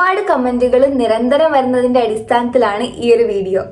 ഒരുപാട് കമന്റുകൾ നിരന്തരം വരുന്നതിന്റെ അടിസ്ഥാനത്തിലാണ് ഈ ഒരു video.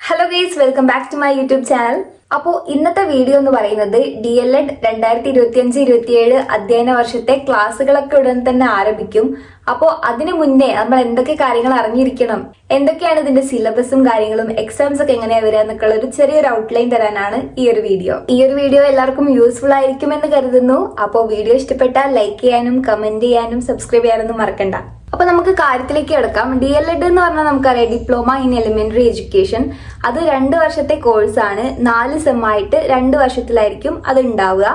Hello guys welcome back to my YouTube channel അപ്പോ ഇന്നത്തെ വീഡിയോ എന്ന് പറയുന്നത് ഡി എൽ എഡ് രണ്ടായിരത്തി ഇരുപത്തി അഞ്ച് ഇരുപത്തിയേഴ് അധ്യയന വർഷത്തെ ക്ലാസ്സുകളൊക്കെ ഉടൻ തന്നെ ആരംഭിക്കും. അപ്പോ അതിനു മുന്നേ നമ്മൾ എന്തൊക്കെ കാര്യങ്ങൾ അറിഞ്ഞിരിക്കണം എന്തൊക്കെയാണ് ഇതിന്റെ സിലബസും കാര്യങ്ങളും എക്സാംസ് ഒക്കെ എങ്ങനെയാ വരിക എന്നൊക്കെയുള്ള ഒരു ചെറിയൊരു ഔട്ട്ലൈൻ തരാനാണ് ഈ ഒരു വീഡിയോ. ഈ ഒരു വീഡിയോ എല്ലാവർക്കും യൂസ്ഫുൾ ആയിരിക്കുമെന്ന് കരുതുന്നു. അപ്പോ വീഡിയോ ഇഷ്ടപ്പെട്ടാൽ ലൈക്ക് ചെയ്യാനും കമന്റ് ചെയ്യാനും സബ്സ്ക്രൈബ് ചെയ്യാനൊന്നും മറക്കണ്ട. അപ്പൊ നമുക്ക് കാര്യത്തിലേക്ക് കിടക്കാം ഡി എൽ എഡ് എന്ന് പറഞ്ഞാൽ നമുക്കറിയാം ഡിപ്ലോമ ഇൻ എലിമെന്ററി എഡ്യൂക്കേഷൻ അത് രണ്ട് വർഷത്തെ കോഴ്സാണ് നാല് സെമ്മായിട്ട് രണ്ട് വർഷത്തിലായിരിക്കും അത് ഉണ്ടാവുക.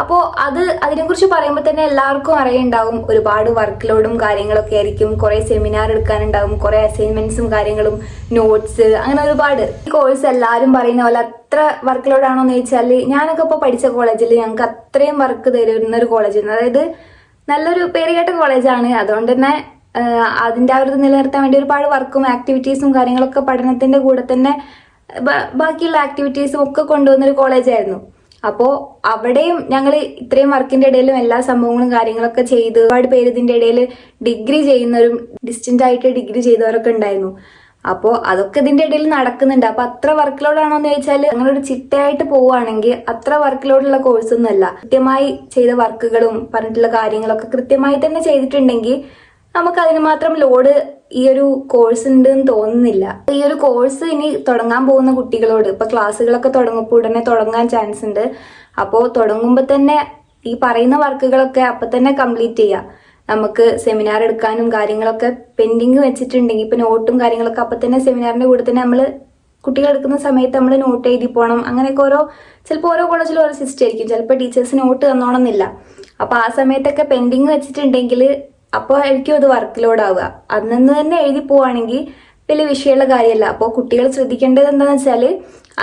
അപ്പോൾ അത് അതിനെക്കുറിച്ച് പറയുമ്പോൾ തന്നെ എല്ലാവർക്കും അറിയുണ്ടാവും. ഒരുപാട് വർക്ക് ലോഡും കാര്യങ്ങളൊക്കെ ആയിരിക്കും. കുറേ സെമിനാർ എടുക്കാനുണ്ടാവും. കുറേ അസൈൻമെന്റ്സും കാര്യങ്ങളും നോട്ട്സ് അങ്ങനെ ഒരുപാട്. ഈ കോഴ്സ് എല്ലാവരും പറയുന്ന പോലെ അത്ര വർക്ക് ലോഡ് ആണോന്ന് ചോദിച്ചാൽ ഞാനൊക്കെ ഇപ്പോൾ പഠിച്ച കോളേജിൽ ഞങ്ങൾക്ക് അത്രയും വർക്ക് തരുന്ന ഒരു കോളേജ് അതായത് നല്ലൊരു പേരുകേട്ട കോളേജാണ് അതുകൊണ്ട് തന്നെ ആഹ് അതിന്റെ ആ ഒരു നിലനിർത്താൻ വേണ്ടി ഒരുപാട് വർക്കും ആക്ടിവിറ്റീസും കാര്യങ്ങളൊക്കെ പഠനത്തിന്റെ കൂടെ തന്നെ ബാക്കിയുള്ള ആക്ടിവിറ്റീസും ഒക്കെ കൊണ്ടുവന്നൊരു കോളേജായിരുന്നു. അപ്പോൾ അവിടെയും ഞങ്ങൾ ഇത്രയും വർക്കിന്റെ ഇടയിലും എല്ലാ സംഭവങ്ങളും കാര്യങ്ങളൊക്കെ ചെയ്ത് ഒരുപാട് പേര് ഇതിന്റെ ഇടയിൽ ഡിഗ്രി ചെയ്യുന്നവരും ഡിസ്റ്റന്റ് ആയിട്ട് ഡിഗ്രി ചെയ്തവരൊക്കെ ഉണ്ടായിരുന്നു. അപ്പോൾ അതൊക്കെ ഇതിന്റെ ഇടയിൽ നടക്കുന്നുണ്ട്. അപ്പോൾ അത്ര വർക്ക് ലോഡാണോ എന്ന് ചോദിച്ചാൽ നിങ്ങളൊരു ചിട്ടയായിട്ട് പോവുകയാണെങ്കിൽ അത്ര വർക്ക് ലോഡുള്ള കോഴ്സ് ഒന്നുമല്ല കൃത്യമായി ചെയ്ത വർക്കുകളും പറഞ്ഞിട്ടുള്ള കാര്യങ്ങളൊക്കെ കൃത്യമായി തന്നെ ചെയ്തിട്ടുണ്ടെങ്കിൽ നമുക്ക് അതിന് മാത്രം ലോഡ് ഈ ഒരു കോഴ്സ് ഉണ്ട് എന്ന് തോന്നുന്നില്ല. ഈ ഒരു കോഴ്സ് ഇനി തുടങ്ങാൻ പോകുന്ന കുട്ടികളോട് ഇപ്പൊ ക്ലാസ്സുകളൊക്കെ തുടങ്ങുമ്പോൾ ഉടനെ തുടങ്ങാൻ ചാൻസ് ഉണ്ട്. അപ്പോ തുടങ്ങുമ്പോൾ തന്നെ ഈ പറയുന്ന വർക്കുകളൊക്കെ അപ്പൊ തന്നെ കംപ്ലീറ്റ് ചെയ്യാം. നമുക്ക് സെമിനാർ എടുക്കാനും കാര്യങ്ങളൊക്കെ പെൻഡിങ് വെച്ചിട്ടുണ്ടെങ്കിൽ ഇപ്പൊ നോട്ടും കാര്യങ്ങളൊക്കെ അപ്പൊ തന്നെ സെമിനാറിന്റെ കൂടെ തന്നെ നമ്മൾ കുട്ടികൾ എടുക്കുന്ന സമയത്ത് നമ്മൾ നോട്ട് എഴുതി പോകണം അങ്ങനെയൊക്കെ ഓരോ ചിലപ്പോൾ ഓരോ കോളേജിലും ഓരോ സിസ്റ്റം ആയിരിക്കും. ചിലപ്പോൾ ടീച്ചേഴ്സ് നോട്ട് തന്നോണമെന്നില്ല അപ്പൊ ആ സമയത്തൊക്കെ പെൻഡിങ് വെച്ചിട്ടുണ്ടെങ്കിൽ അപ്പോൾ ആയിരിക്കും അത് വർക്ക് ലോഡ് ആവുക അന്നു തന്നെ എഴുതി പോവുകയാണെങ്കിൽ വലിയ വിഷയമുള്ള കാര്യമല്ല. അപ്പോൾ കുട്ടികൾ ശ്രദ്ധിക്കേണ്ടത് എന്താണെന്ന് വെച്ചാൽ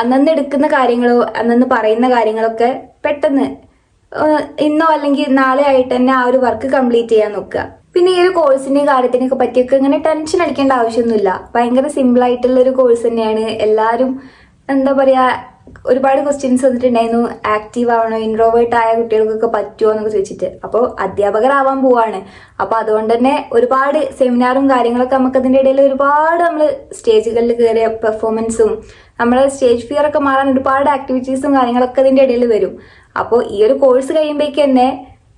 അന്നന്ന് എടുക്കുന്ന കാര്യങ്ങളോ അന്നന്ന് പറയുന്ന കാര്യങ്ങളൊക്കെ പെട്ടെന്ന് ഇന്നോ അല്ലെങ്കിൽ നാളെ ആയിട്ട് തന്നെ ആ ഒരു വർക്ക് കംപ്ലീറ്റ് ചെയ്യാൻ നോക്കുക. പിന്നെ ഈ ഒരു കോഴ്സിന്റെ കാര്യത്തിനൊക്കെ പറ്റിയൊക്കെ ഇങ്ങനെ ടെൻഷൻ അടിക്കേണ്ട ആവശ്യമൊന്നുമില്ല. ഭയങ്കര സിമ്പിൾ ആയിട്ടുള്ള ഒരു കോഴ്സ് തന്നെയാണ്. എല്ലാവരും എന്താ പറയാ ഒരുപാട് ക്വസ്റ്റ്യൻസ് വന്നിട്ടുണ്ടായിരുന്നു. ആക്റ്റീവ് ആവണോ ഇൻട്രോവേർട്ട് ആയ കുട്ടികൾക്കൊക്കെ പറ്റുമോ എന്നൊക്കെ ചോദിച്ചിട്ട്. അപ്പോൾ അധ്യാപകരാവാൻ പോവാണ്. അപ്പോൾ അതുകൊണ്ട് തന്നെ ഒരുപാട് സെമിനാറും കാര്യങ്ങളൊക്കെ നമുക്ക് അതിന്റെ ഇടയിൽ ഒരുപാട് നമ്മൾ സ്റ്റേജുകളിൽ കയറിയ പെർഫോമൻസും നമ്മളെ സ്റ്റേജ് ഫിയർ ഒക്കെ മാറാൻ ഒരുപാട് ആക്ടിവിറ്റീസും കാര്യങ്ങളൊക്കെ അതിന്റെ ഇടയിൽ വരും. അപ്പോൾ ഈ ഒരു കോഴ്സ് കഴിയുമ്പോഴേക്ക് തന്നെ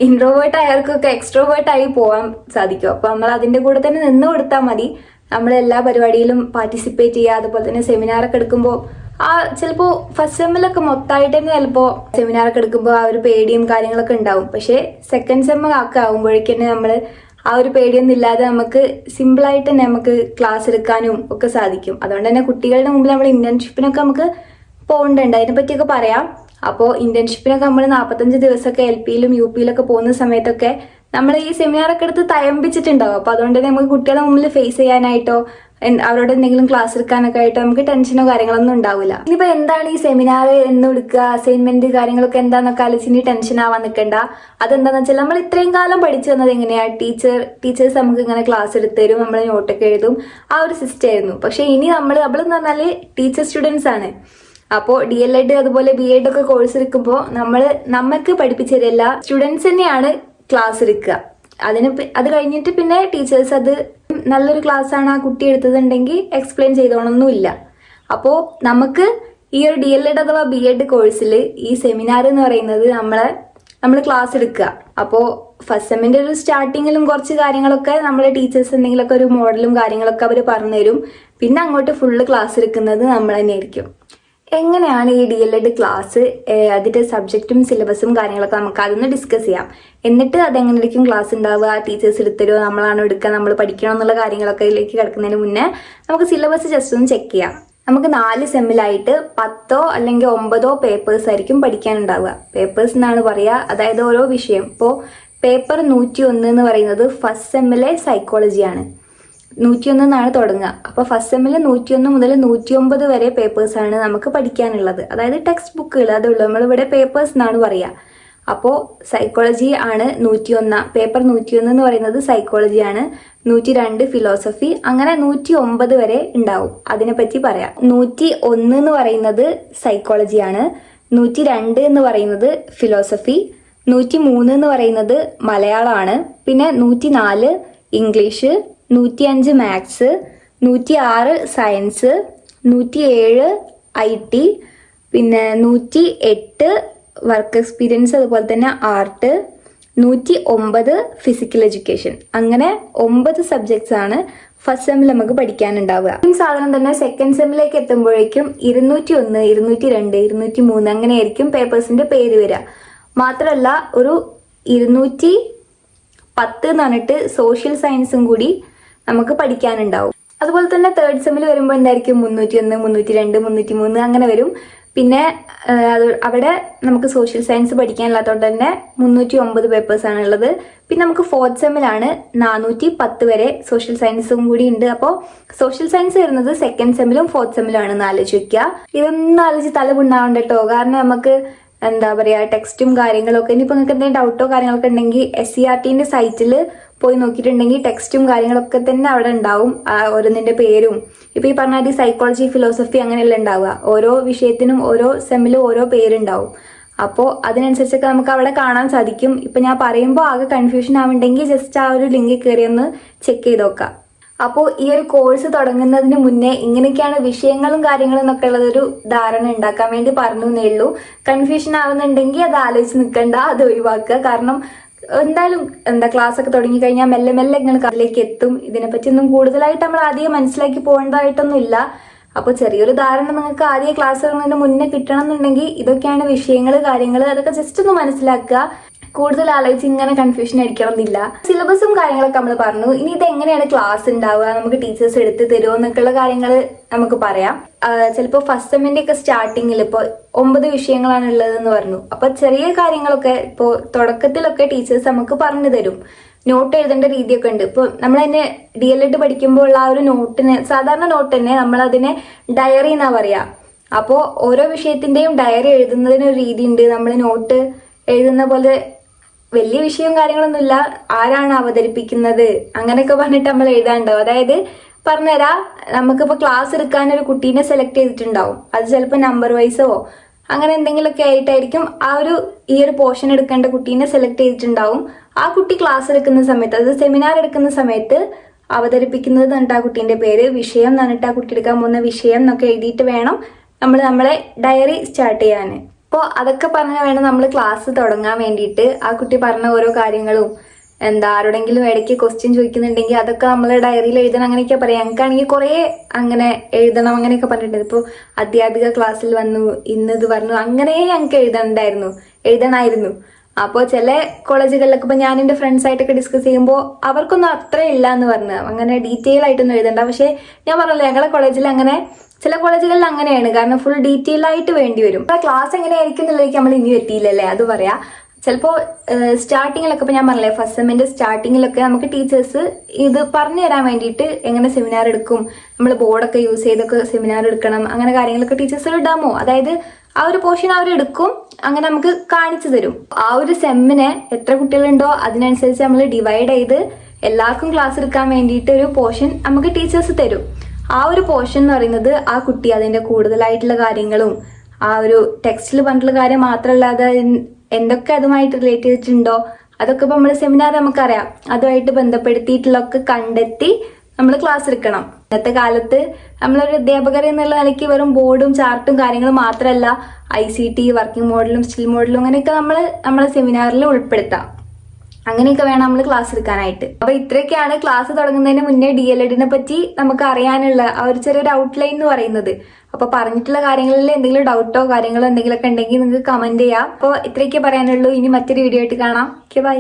ഇൻട്രോവേർട്ട് ആയവർക്കൊക്കെ എക്സ്ട്രോവേർട്ട് ആയി പോകാൻ സാധിക്കും. അപ്പോൾ നമ്മൾ അതിന്റെ കൂടെ തന്നെ നിന്ന് കൊടുത്താൽ മതി. നമ്മൾ എല്ലാ പരിപാടിയിലും പാർട്ടിസിപ്പേറ്റ് ചെയ്യുക. അതുപോലെ തന്നെ സെമിനാറൊക്കെ എടുക്കുമ്പോൾ ആ ചിലപ്പോൾ ഫസ്റ്റ് സെമ്മിലൊക്കെ മൊത്തമായിട്ട് തന്നെ ചിലപ്പോൾ സെമിനാറൊക്കെ എടുക്കുമ്പോൾ ആ ഒരു പേടിയും കാര്യങ്ങളൊക്കെ ഉണ്ടാവും. പക്ഷേ സെക്കൻഡ് സെമ്മ് ഒക്കെ ആകുമ്പോഴേക്ക് നമ്മൾ ആ ഒരു പേടിയൊന്നും ഇല്ലാതെ നമുക്ക് സിമ്പിളായിട്ട് തന്നെ നമുക്ക് ക്ലാസ് എടുക്കാനും ഒക്കെ സാധിക്കും. അതുകൊണ്ട് തന്നെ കുട്ടികളുടെ മുമ്പിൽ നമ്മൾ ഇന്റേൺഷിപ്പിനൊക്കെ നമുക്ക് പോകണ്ടുണ്ട് അതിനെ പറ്റിയൊക്കെ പറയാം. അപ്പോൾ ഇന്റേൺഷിപ്പിനൊക്കെ നമ്മൾ നാൽപ്പത്തഞ്ച് ദിവസമൊക്കെ എൽ പിയിലും യു പിയിലൊക്കെ പോകുന്ന സമയത്തൊക്കെ നമ്മൾ ഈ സെമിനാറൊക്കെ എടുത്ത് തയമ്പിച്ചിട്ടുണ്ടാവും. അപ്പോൾ അതുകൊണ്ട് തന്നെ നമുക്ക് കുട്ടികളുടെ മുമ്പിൽ ഫേസ് ചെയ്യാനായിട്ടോ അവരോട് എന്തെങ്കിലും ക്ലാസ് എടുക്കാനൊക്കെ ആയിട്ട് നമുക്ക് ടെൻഷനോ കാര്യങ്ങളൊന്നും ഉണ്ടാവില്ല ഇനിയിപ്പോൾ എന്താണ് ഈ സെമിനാർ എന്ന് എടുക്കുക അസൈൻമെന്റ് കാര്യങ്ങളൊക്കെ എന്താണെന്നൊക്കെ ആലോചിച്ച് ഇനി ടെൻഷൻ ആവാൻ നിൽക്കണ്ട അതെന്താണെന്ന് വെച്ചാൽ നമ്മൾ ഇത്രയും കാലം പഠിച്ചു വന്നത് എങ്ങനെയാണ് ടീച്ചർ ടീച്ചേഴ്സ് നമുക്ക് ഇങ്ങനെ ക്ലാസ് എടുത്ത് തരും നമ്മൾ നോട്ടൊക്കെ എഴുതും. ആ ഒരു സിസ്റ്റം ആയിരുന്നു. പക്ഷേ ഇനി നമ്മൾ നമ്മളെന്ന് പറഞ്ഞാൽ ടീച്ചർ സ്റ്റുഡൻസ് ആണ്. അപ്പോൾ ഡി എൽ എഡ് അതുപോലെ ബി എഡ് ഒക്കെ കോഴ്സ് എടുക്കുമ്പോൾ നമ്മൾ നമുക്ക് പഠിപ്പിച്ചു സ്റ്റുഡൻസ് തന്നെയാണ് ക്ലാസ് എടുക്കുക. അതിന് അത് കഴിഞ്ഞിട്ട് പിന്നെ ടീച്ചേഴ്സ് അത് നല്ലൊരു ക്ലാസ് ആണ് ആ കുട്ടി എടുത്തതുണ്ടെങ്കിൽ എക്സ്പ്ലെയിൻ ചെയ്തോണമൊന്നുമില്ല അപ്പോൾ നമുക്ക് ഈ ഒരു ഡി എൽ എഡ് അഥവാ ബി എഡ് കോഴ്സിൽ ഈ സെമിനാർ എന്ന് പറയുന്നത് നമ്മളെ നമ്മൾ ക്ലാസ് എടുക്കുക. അപ്പോൾ ഫസ്റ്റ് സെമ്മിന്റെ ഒരു സ്റ്റാർട്ടിങ്ങിലും കുറച്ച് കാര്യങ്ങളൊക്കെ നമ്മളെ ടീച്ചേഴ്സ് എന്തെങ്കിലുമൊക്കെ ഒരു മോഡലും കാര്യങ്ങളൊക്കെ അവർ പറഞ്ഞു തരും പിന്നെ അങ്ങോട്ട് ഫുള്ള് ക്ലാസ് എടുക്കുന്നത് നമ്മൾ തന്നെ ആയിരിക്കും എങ്ങനെയാണ് ഈ ഡി എൽ എഡ് ക്ലാസ് അതിന്റെ സബ്ജക്റ്റും സിലബസും കാര്യങ്ങളൊക്കെ നമുക്ക് അതൊന്ന് ഡിസ്കസ് ചെയ്യാം. എന്നിട്ട് അതെങ്ങനെയായിരിക്കും ക്ലാസ് ഉണ്ടാവുക ടീച്ചേഴ്സ് എടുത്തരുമോ നമ്മളാണോ എടുക്കുക നമ്മൾ പഠിക്കണം എന്നുള്ള കാര്യങ്ങളൊക്കെ ഇതിലേക്ക് കിടക്കുന്നതിന് മുന്നേ നമുക്ക് സിലബസ് ജസ്റ്റ് ഒന്ന് ചെക്ക് ചെയ്യാം. നമുക്ക് നാല് സെമ്മിലായിട്ട് പത്തോ അല്ലെങ്കിൽ ഒമ്പതോ പേപ്പേഴ്സ് ആയിരിക്കും പഠിക്കാനുണ്ടാവുക. പേപ്പേഴ്സ് എന്നാണ് പറയുക അതായത് ഓരോ വിഷയം. ഇപ്പോൾ പേപ്പർ നൂറ്റി ഒന്ന് എന്ന് പറയുന്നത് ഫസ്റ്റ് സെമ്മിലെ സൈക്കോളജിയാണ് നൂറ്റിയൊന്ന് നിന്നാണ് തുടങ്ങുക അപ്പോൾ ഫസ്റ്റ് സെമ്മിൽ നൂറ്റിയൊന്ന് മുതൽ നൂറ്റിയൊമ്പത് വരെ പേപ്പേഴ്സാണ് നമുക്ക് പഠിക്കാനുള്ളത്. അതായത് ടെക്സ്റ്റ് ബുക്കുകൾ അതുള്ളൂ നമ്മളിവിടെ പേപ്പേഴ്സ് എന്നാണ് പറയുക അപ്പോൾ സൈക്കോളജി ആണ് നൂറ്റിയൊന്ന്. പേപ്പർ നൂറ്റിയൊന്ന് എന്ന് പറയുന്നത് സൈക്കോളജി ആണ്. നൂറ്റി രണ്ട് ഫിലോസഫി അങ്ങനെ നൂറ്റി ഒമ്പത് വരെ ഉണ്ടാവും അതിനെപ്പറ്റി പറയാം. നൂറ്റി ഒന്ന് എന്ന് പറയുന്നത് സൈക്കോളജിയാണ് നൂറ്റി രണ്ട് എന്ന് പറയുന്നത് ഫിലോസഫി നൂറ്റി മൂന്ന് എന്ന് പറയുന്നത് മലയാളമാണ്. പിന്നെ നൂറ്റി നാല് ഇംഗ്ലീഷ്. നൂറ്റി അഞ്ച് മാത്സ് നൂറ്റി ആറ് സയൻസ് നൂറ്റി ഏഴ് ഐ ടി പിന്നെ നൂറ്റി എട്ട് വർക്ക് എക്സ്പീരിയൻസ് അതുപോലെ തന്നെ ആർട്ട് നൂറ്റി ഒമ്പത് ഫിസിക്കൽ എഡ്യൂക്കേഷൻ. അങ്ങനെ ഒമ്പത് സബ്ജക്ട്സ് ആണ് ഫസ്റ്റ് സെമ്മിൽ നമുക്ക് പഠിക്കാനുണ്ടാവുക. സാധനം തന്നെ സെക്കൻഡ് സെമ്മിലേക്ക് എത്തുമ്പോഴേക്കും ഇരുന്നൂറ്റി ഒന്ന് ഇരുന്നൂറ്റി രണ്ട് ഇരുന്നൂറ്റി മൂന്ന് അങ്ങനെയായിരിക്കും പേപ്പേഴ്സിന്റെ പേര് വരിക. മാത്രമല്ല ഒരു ഇരുന്നൂറ്റി പത്ത് എന്ന് പറഞ്ഞിട്ട് സോഷ്യൽ സയൻസും കൂടി നമുക്ക് പഠിക്കാനുണ്ടാവും. അതുപോലെ തന്നെ തേർഡ് സെമ്മിൽ വരുമ്പോൾ എന്തായിരിക്കും? മുന്നൂറ്റി ഒന്ന് മുന്നൂറ്റി രണ്ട് മുന്നൂറ്റി മൂന്ന് അങ്ങനെ വരും. പിന്നെ അത് അവിടെ നമുക്ക് സോഷ്യൽ സയൻസ് പഠിക്കാനില്ലാത്തതുകൊണ്ട് തന്നെ മുന്നൂറ്റി ഒമ്പത് പേപ്പേഴ്സാണ് ഉള്ളത്. പിന്നെ നമുക്ക് ഫോർത്ത് സെമ്മിലാണ് നാനൂറ്റി പത്ത് വരെ സോഷ്യൽ സയൻസും കൂടി ഉണ്ട്. അപ്പോൾ സോഷ്യൽ സയൻസ് വരുന്നത് സെക്കൻഡ് സെമ്മിലും ഫോർത്ത് സെമ്മിലും എന്ന് ആലോചിച്ച് വെക്കുക ഇതൊന്നും ആലോചിച്ച് തല പുണ്ണാവണ്ട കേട്ടോ കാരണം നമുക്ക് എന്താ പറയുക ടെക്സ്റ്റും കാര്യങ്ങളൊക്കെ. ഇനിയിപ്പോൾ നിങ്ങൾക്ക് എന്തെങ്കിലും ഡൗട്ടോ കാര്യങ്ങളൊക്കെ ഉണ്ടെങ്കിൽ എസ് സി ആർ ടിന്റെ സൈറ്റിൽ പോയി നോക്കിയിട്ടുണ്ടെങ്കിൽ ടെക്സ്റ്റും കാര്യങ്ങളൊക്കെ തന്നെ അവിടെ ഉണ്ടാവും ഓരോന്നിന്റെ പേരും. ഇപ്പൊ ഈ പറഞ്ഞ സൈക്കോളജി ഫിലോസഫി അങ്ങനെയല്ല ഉണ്ടാവുക. ഓരോ വിഷയത്തിനും ഓരോ സെമ്മിലും ഓരോ പേരുണ്ടാവും. അപ്പോൾ അതിനനുസരിച്ചൊക്കെ നമുക്ക് അവിടെ കാണാൻ സാധിക്കും. ഇപ്പൊ ഞാൻ പറയുമ്പോൾ ആകെ കൺഫ്യൂഷൻ ആവുന്നുണ്ടെങ്കിൽ ജസ്റ്റ് ആ ഒരു ലിങ്കിൽ കയറി ഒന്ന് ചെക്ക് ചെയ്ത് നോക്കാം. അപ്പോൾ ഈ ഒരു കോഴ്സ് തുടങ്ങുന്നതിന് മുന്നേ ഇങ്ങനെയൊക്കെയാണ് വിഷയങ്ങളും കാര്യങ്ങളും എന്നൊക്കെ ഉള്ളതൊരു ധാരണ ഉണ്ടാക്കാൻ വേണ്ടി പറഞ്ഞു എന്നേ ഉള്ളൂ. കൺഫ്യൂഷൻ ആവുന്നുണ്ടെങ്കിൽ അത് ആലോചിച്ച് നിൽക്കണ്ട അത് ഒഴിവാക്കുക. കാരണം എന്തായാലും എന്താ ക്ലാസ് ഒക്കെ തുടങ്ങി കഴിഞ്ഞാൽ മെല്ലെ മെല്ലെ നിങ്ങൾ അതിലേക്ക് എത്തും. ഇതിനെപ്പറ്റി ഒന്നും കൂടുതലായിട്ട് നമ്മൾ ആദ്യം മനസ്സിലാക്കി പോകേണ്ടതായിട്ടൊന്നും ഇല്ല അപ്പോൾ ചെറിയൊരു ധാരണ നിങ്ങൾക്ക് ആദ്യ ക്ലാസ് മുന്നേ കിട്ടണം എന്നുണ്ടെങ്കിൽ ഇതൊക്കെയാണ് വിഷയങ്ങൾ കാര്യങ്ങൾ അതൊക്കെ ജസ്റ്റ് ഒന്ന് മനസ്സിലാക്കുക. കൂടുതൽ ആലോചിച്ച് ഇങ്ങനെ കൺഫ്യൂഷൻ അടിക്കണം എന്നില്ല സിലബസും കാര്യങ്ങളൊക്കെ നമ്മൾ പറഞ്ഞു. ഇനി ഇത് എങ്ങനെയാണ് ക്ലാസ് ഉണ്ടാവുക നമുക്ക് ടീച്ചേഴ്സ് എടുത്ത് തരുമോ എന്നൊക്കെയുള്ള കാര്യങ്ങൾ നമുക്ക് പറയാം. ചിലപ്പോൾ ഫസ്റ്റ് സെമ്മിന്റെ ഒക്കെ സ്റ്റാർട്ടിങ്ങിൽ ഇപ്പോൾ ഒമ്പത് വിഷയങ്ങളാണ് ഉള്ളതെന്ന് പറഞ്ഞു. അപ്പോൾ ചെറിയ കാര്യങ്ങളൊക്കെ ഇപ്പോൾ തുടക്കത്തിലൊക്കെ ടീച്ചേഴ്സ് നമുക്ക് പറഞ്ഞു തരും. നോട്ട് എഴുതേണ്ട രീതിയൊക്കെ ഉണ്ട്. ഇപ്പോൾ നമ്മൾ തന്നെ ഡി എൽ എഡ് പഠിക്കുമ്പോൾ ആ ഒരു നോട്ടിന് സാധാരണ നോട്ട് തന്നെ നമ്മൾ അതിനെ ഡയറി എന്നാ പറയാ. അപ്പോൾ ഓരോ വിഷയത്തിന്റെയും ഡയറി എഴുതുന്നതിന് ഒരു രീതി ഉണ്ട്. നമ്മൾ നോട്ട് എഴുതുന്ന പോലെ വലിയ വിഷയവും കാര്യങ്ങളൊന്നുമില്ല. ആരാണ് അവതരിപ്പിക്കുന്നത്? അങ്ങനെയൊക്കെ പറഞ്ഞിട്ട് നമ്മൾ എഴുതാണ്ടാവും അതായത് പറഞ്ഞുതരാ. നമുക്കിപ്പോ ക്ലാസ് എടുക്കാൻ ഒരു കുട്ടീനെ സെലക്ട് ചെയ്തിട്ടുണ്ടാവും. അത് ചിലപ്പോൾ നമ്പർ വൈസോ അങ്ങനെ എന്തെങ്കിലുമൊക്കെ ആയിട്ടായിരിക്കും ആ ഒരു ഈ ഒരു പോർഷൻ എടുക്കേണ്ട കുട്ടീനെ സെലക്ട് ചെയ്തിട്ടുണ്ടാവും. ആ കുട്ടി ക്ലാസ് എടുക്കുന്ന സമയത്ത് അത് സെമിനാർ എടുക്കുന്ന സമയത്ത് അവതരിപ്പിക്കുന്നത് എന്നിട്ട് ആ കുട്ടീന്റെ പേര് വിഷയം എന്ന് പറഞ്ഞിട്ട് ആ കുട്ടി എടുക്കാൻ പോകുന്ന വിഷയം എന്നൊക്കെ എഴുതിയിട്ട് വേണം നമ്മൾ നമ്മളെ ഡയറി സ്റ്റാർട്ട് ചെയ്യാൻ. അപ്പോൾ അതൊക്കെ പറഞ്ഞ് വേണം നമ്മൾ ക്ലാസ് തുടങ്ങാൻ വേണ്ടിയിട്ട്. ആ കുട്ടി പറഞ്ഞ ഓരോ കാര്യങ്ങളും എന്താ ആരോടെങ്കിലും ഇടയ്ക്ക് ക്വസ്റ്റ്യൻ ചോദിക്കുന്നുണ്ടെങ്കിൽ അതൊക്കെ നമ്മൾ ഡയറിയിൽ എഴുതണം അങ്ങനെയൊക്കെ പറയാം. ഞങ്ങൾക്കാണെങ്കിൽ കുറേ അങ്ങനെ എഴുതണം അങ്ങനെയൊക്കെ പറഞ്ഞിട്ടുണ്ട്. ഇപ്പോൾ അധ്യാപിക ക്ലാസ്സിൽ വന്നു ഇന്ന് ഇത് പറഞ്ഞു അങ്ങനെ ഞങ്ങൾക്ക് എഴുതണ്ടായിരുന്നു എഴുതണമായിരുന്നു അപ്പോൾ ചില കോളേജുകളിലൊക്കെ ഇപ്പോൾ ഞാൻ എന്റെ ഫ്രണ്ട്സ് ആയിട്ടൊക്കെ ഡിസ്കസ് ചെയ്യുമ്പോൾ അവർക്കൊന്നും അത്ര ഇല്ല എന്ന് പറഞ്ഞു. അങ്ങനെ ഡീറ്റെയിൽ ആയിട്ടൊന്നും എഴുതണ്ട. പക്ഷേ ഞാൻ പറഞ്ഞല്ലോ ഞങ്ങളുടെ കോളേജിൽ അങ്ങനെ ചില കോളേജുകളിൽ അങ്ങനെയാണ്. കാരണം ഫുൾ ഡീറ്റെയിൽ ആയിട്ട് വേണ്ടി വരും. അപ്പോൾ ക്ലാസ് എങ്ങനെയായിരിക്കും എന്നുള്ളതിലേക്ക് നമ്മൾ ഇനി എത്തിയില്ലല്ലേ? അത് പറയാം. ചിലപ്പോൾ സ്റ്റാർട്ടിങ്ങിലൊക്കെ ഇപ്പോൾ ഞാൻ പറഞ്ഞില്ലേ ഫസ്റ്റ് സെമ്മിന്റെ സ്റ്റാർട്ടിങ്ങിലൊക്കെ നമുക്ക് ടീച്ചേഴ്സ് ഇത് പറഞ്ഞു തരാൻ വേണ്ടിയിട്ട് എങ്ങനെ സെമിനാർ എടുക്കും നമ്മൾ ബോർഡൊക്കെ യൂസ് ചെയ്തൊക്കെ സെമിനാർ എടുക്കണം അങ്ങനെ കാര്യങ്ങളൊക്കെ ടീച്ചേഴ്സ് ഇടാമോ? അതായത് ആ ഒരു പോർഷൻ അവർ എടുക്കും അങ്ങനെ നമുക്ക് കാണിച്ചു തരും. ആ ഒരു സെമ്മിന് എത്ര കുട്ടികളുണ്ടോ അതിനനുസരിച്ച് നമ്മൾ ഡിവൈഡ് ചെയ്ത് എല്ലാവർക്കും ക്ലാസ് എടുക്കാൻ വേണ്ടിയിട്ട് ഒരു പോർഷൻ നമുക്ക് ടീച്ചേഴ്സ് തരും. ആ ഒരു പോർഷൻ എന്ന് പറയുന്നത് ആ കുട്ടി അതിന്റെ കൂടുതലായിട്ടുള്ള കാര്യങ്ങളും ആ ഒരു ടെക്സ്റ്റിൽ പറഞ്ഞിട്ടുള്ള കാര്യം മാത്രമല്ല അത് എന്തൊക്കെ അതുമായിട്ട് റിലേറ്റ് ചെയ്തിട്ടുണ്ടോ അതൊക്കെ ഇപ്പൊ നമ്മൾ സെമിനാർ നമുക്കറിയാം. അതുമായിട്ട് ബന്ധപ്പെടുത്തിയിട്ടുള്ളതൊക്കെ കണ്ടെത്തി നമ്മൾ ക്ലാസ് എടുക്കണം. ഇന്നത്തെ കാലത്ത് നമ്മളൊരു അധ്യാപകർ എന്നുള്ള നിലയ്ക്ക് വെറും ബോർഡും ചാർട്ടും കാര്യങ്ങളും മാത്രമല്ല ഐ സി ടി വർക്കിംഗ് മോഡലും സ്റ്റിൽ മോഡലും അങ്ങനെയൊക്കെ നമ്മൾ നമ്മളെ സെമിനാറിൽ ഉൾപ്പെടുത്താം. അങ്ങനെയൊക്കെ വേണം നമ്മൾ ക്ലാസ് എടുക്കാനായിട്ട്. അപ്പൊ ഇത്രയൊക്കെയാണ് ക്ലാസ് തുടങ്ങുന്നതിന് മുന്നേ ഡി എൽ എഡിനെ പറ്റി നമുക്ക് അറിയാനുള്ള ആ ഒരു ചെറിയൊരു ഔട്ട്ലൈൻ എന്ന് പറയുന്നത്. അപ്പൊ പറഞ്ഞിട്ടുള്ള കാര്യങ്ങളിൽ എന്തെങ്കിലും ഡൗട്ടോ കാര്യങ്ങളോ എന്തെങ്കിലുമൊക്കെ ഉണ്ടെങ്കിൽ നിങ്ങൾക്ക് കമന്റ് ചെയ്യാം. അപ്പോൾ ഇത്രയൊക്കെ പറയാനുള്ളൂ. ഇനി മറ്റൊരു വീഡിയോ ആയിട്ട് കാണാം. Okay bye